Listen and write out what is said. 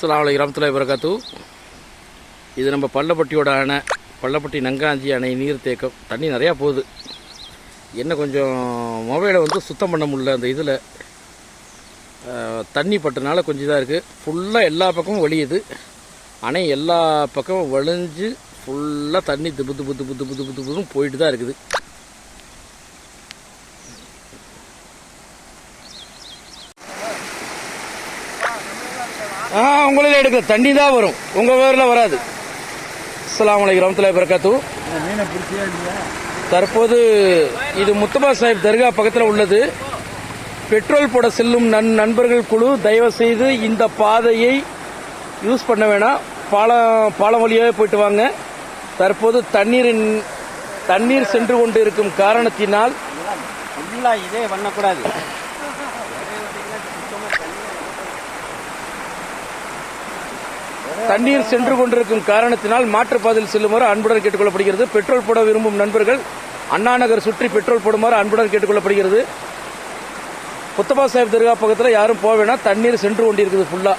அஸ்லாம் வலைக்கம் வரகாத்து இது நம்ம பள்ளப்பட்டியோட அணை பள்ளப்பட்டி நங்காஞ்சி அணை நீர் தேக்கம். தண்ணி நிறையா போகுது. என்ன கொஞ்சம் மொபைலை வந்து சுத்தம் பண்ண முடியல அந்த இதில். தண்ணி பட்டனால கொஞ்சம் இதாக இருக்குது ஃபுல்லாக எல்லா பக்கமும் வழியுது. அணை எல்லா பக்கமும் வழிஞ்சு ஃபுல்லாக தண்ணி புத்து புத்து புத்து புத்து புத்து திப்புன்னு போயிட்டு தான் இருக்குது. ஆ உங்களில் எடுக்க தண்ணி தான் வரும். உங்கள் பேரில் வராது. அஸ்லாம் வலைக்கு ரமத்துல வரகாத்து தற்போது இது முத்தபா சாஹிப் தர்கா பக்கத்தில் உள்ளது. பெட்ரோல் போட செல்லும் நன் நண்பர்கள் குழு தயவு செய்து இந்த பாதையை யூஸ் பண்ண வேணாம். பாலம் பாலம் வழியாகவே போயிட்டு வாங்க. தற்போது தண்ணீரின் தண்ணீர் சென்று கொண்டு இருக்கும் காரணத்தினால் ஃபுல்லாக இதே பண்ணக்கூடாது. தண்ணீர் சென்று கொண்டிருக்கும் காரணத்தினால் மாற்றுப்பாதையில் செல்லுமாறு அன்புடன் கேட்டுக்கொள்ளப்படுகிறது. பெட்ரோல் போட விரும்பும் நண்பர்கள் அண்ணா நகர் சுற்றி பெட்ரோல் போடுமாறு அன்புடன் கேட்டுக்கொள்ளப்படுகிறது. புத்தபா சாஹிப் தர்கா பக்கத்தில் யாரும் போவேனா தண்ணீர் சென்று கொண்டிருக்குது ஃபுல்லாக